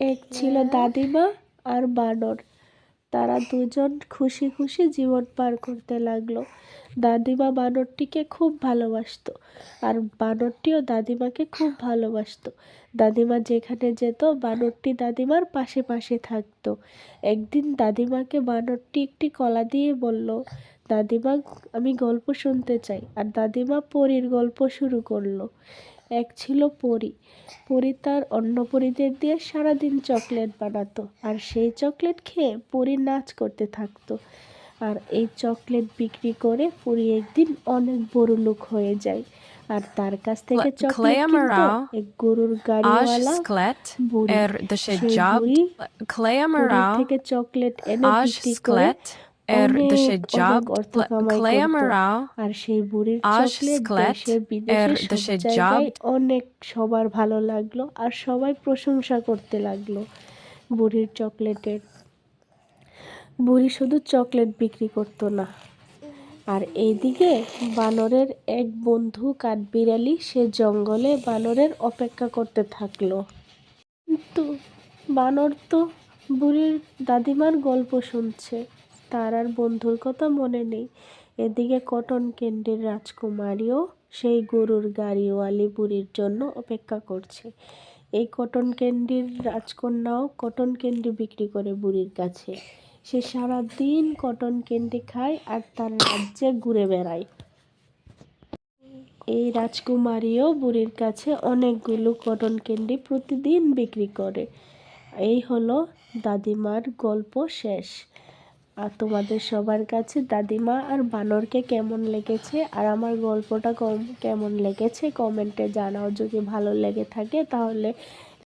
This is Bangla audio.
এক ছিল দাদিমা আর বানর। তারা দুজন খুশি খুশি জীবন পার করতে লাগল। দাদিমা বানরটিকে খুব ভালোবাসতো আর বানরটিও দাদিমাকে খুব ভালোবাসত। দাদিমা যেখানে যেত বানরটি দাদিমার পাশে পাশে থাকতো। একদিন দাদিমাকে বানরটি একটি কলা দিয়ে বলল দাদিমা আমি গল্প শুনতে চাই। আর দাদিমা পরীর গল্প শুরু করল। এক ছিল পরী। পরী তার অন্য পরীদের দিয়ে সারাদিন চকলেট বানাতো আর সেই চকলেট খেয়ে পরী নাচ করতে থাকতো। আর এই চকলেট বিক্রি করে পরী একদিন অনেক বড় লোক হয়ে যায়। আর তার কাছ থেকে চকলেট Clea কিনতো এক গরুর গাড়িওয়ালা বুড়ি। er সেই বুড়ি থেকে চকলেট এনে বিক্রি করে কামাই Clea করতো Morau, আর সেই বুড়ির চকলেট দেশে বিদেশে job. অনেক সবার ভালো লাগল আর সবাই প্রশংসা করতে লাগল বুড়ির চকলেটের। বুড়ি শুধু চকলেট বিক্রি করতো না। আর এইদিকে বানরের এক বন্ধু কাঠবিড়ালি সে জঙ্গলে বানরের অপেক্ষা করতে থাকল। কিন্তু বানর তো বুড়ির দাদিমার গল্প শুনছে। তার আর বন্ধুর কথা মনে নেই। এদিকে কটন ক্যান্ডির রাজকুমারীও সেই গরুর গাড়িওয়ালি বুড়ির জন্য অপেক্ষা করছে। এই কটন ক্যান্ডির রাজকন্যাও কটন ক্যান্ডি বিক্রি করে বুড়ির কাছে। সে সারাদিন কটন ক্যান্ডি খায় আর তার রাজ্যে ঘুরে বেড়ায়। এই রাজকুমারীও বুড়ির কাছে অনেকগুলো কটন ক্যান্ডি প্রতিদিন বিক্রি করে। এই হলো দাদিমার গল্প শেষ। আর তোমাদের সবার কাছে দাদিমা আর বানরকে কেমন লেগেছে? আর আমার গল্পটা কম কেমন লেগেছে? কমেন্টে জানাও। যদি ভালো লেগে থাকে তাহলে